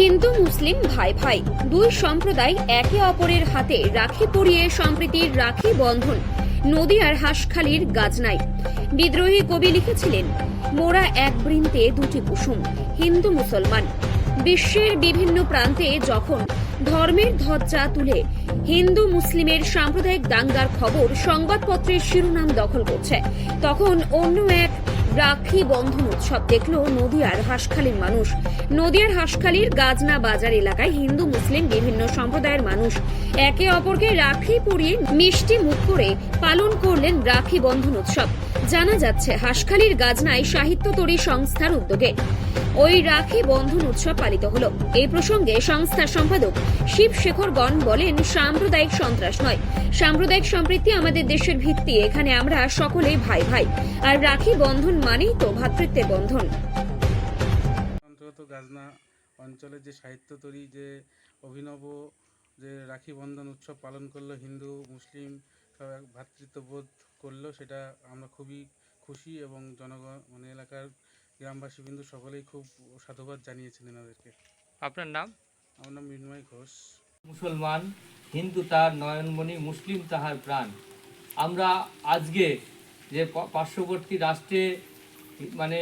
হিন্দু, মুসলিম ভাই ভাই দুই সম্প্রদায় একে অপরের হাতে রাখি পরিয়ে সম্প্রীতির রাখি বন্ধন। নদিয়ার হাঁসখালির গাজনায় বিদ্রোহী কবি লিখেছিলেন, মোরা এক বৃন্তে দুটি কুসুম, হিন্দু মুসলমান। বিশ্বের বিভিন্ন প্রান্তে যখন ধর্মের ধ্বজা তুলে হিন্দু মুসলিমের সাম্প্রদায়িক দাঙ্গার খবর সংবাদপত্রের শিরোনাম দখল করছে, তখন অন্য এক রাখি বন্ধন উৎসব দেখল নদিয়ার হাঁসখালীর মানুষ। নদিয়ার হাঁসখালীর গাজনা বাজার এলাকায় হিন্দু, মুসলিম বিভিন্ন সম্প্রদায়ের মানুষ। একে অপরকে রাখি পরিয়ে মিষ্টি মুখ করে পালন করলেন রাখি বন্ধন উৎসব। জানা যাচ্ছে, হাঁসখালীর গাজনায় সাহিত্য তরী সংস্থার উদ্যোগে ওই রাখি বন্ধন উৎসব পালিত হলো। এই প্রসঙ্গে সংস্থার সম্পাদক শিব শেখরগণ বলেন, সাম্প্রদায়িক সন্ত্রাস নয়। সাম্প্রদায়িক সম্প্রীতি আমাদের দেশের ভিত্তি। এখানে আমরা সকলেই ভাই ভাই আর রাখি বন্ধন মানেই তো ভ্রাতৃত্বের বন্ধন। অন্তর্গত গাজনা অঞ্চলের যে সাহিত্য তৈরি যে অভিনব যে রাখি বন্ধন উৎসব পালন করল হিন্দু মুসলিম সব এক ভ্রাতৃত্ববোধ করল সেটা আমরা খুবই খুশি এবং জনগণ মানে এলাকার গ্রামবাসী বিন্দু সকলেই খুব সাধুবাদ জানিয়েছেন এনাদেরকে। আপনার নাম? আমার নাম মৃন্ময় ঘোষ। মুসলমান হিন্দু তার নয়নমণি মুসলিম তাহার প্রাণ। আমরা আজকে যে পার্শ্ববর্তী রাষ্ট্রে মানে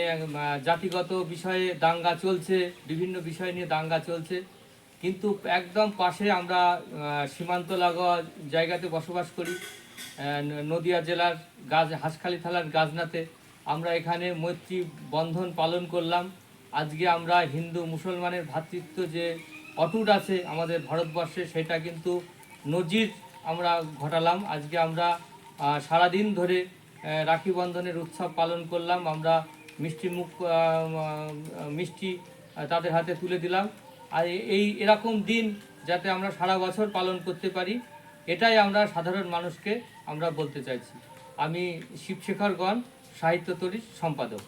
জাতিগত বিষয়ে দাঙ্গা চলছে, বিভিন্ন বিষয় নিয়ে দাঙ্গা চলছে, কিন্তু একদম পাশে আমরা সীমান্ত লাগোয়া জায়গাতে বসবাস করি নদিয়া জেলার গাজ হাঁসখালি থালার গাজনাতে। আমরা এখানে মৈত্রী বন্ধন পালন করলাম। আজকে আমরা হিন্দু মুসলমানের ভ্রাতৃত্ব যে অটুট আছে আমাদের ভারতবর্ষে, সেটা কিন্তু নজির আমরা ঘটালাম। আজকে আমরা সারাদিন ধরে রাখি বন্ধনের উৎসব পালন করলাম। আমরা মিষ্টি মুখ মিষ্টি তাদের হাতে তুলে দিলাম। আর এই এরকম দিন যাতে আমরা সারা বছর পালন করতে পারি, এটাই আমরা সাধারণ মানুষকে আমরা বলতে চাইছি। আমি শিবশেখরগণ, সাহিত্য তরীর সম্পাদক।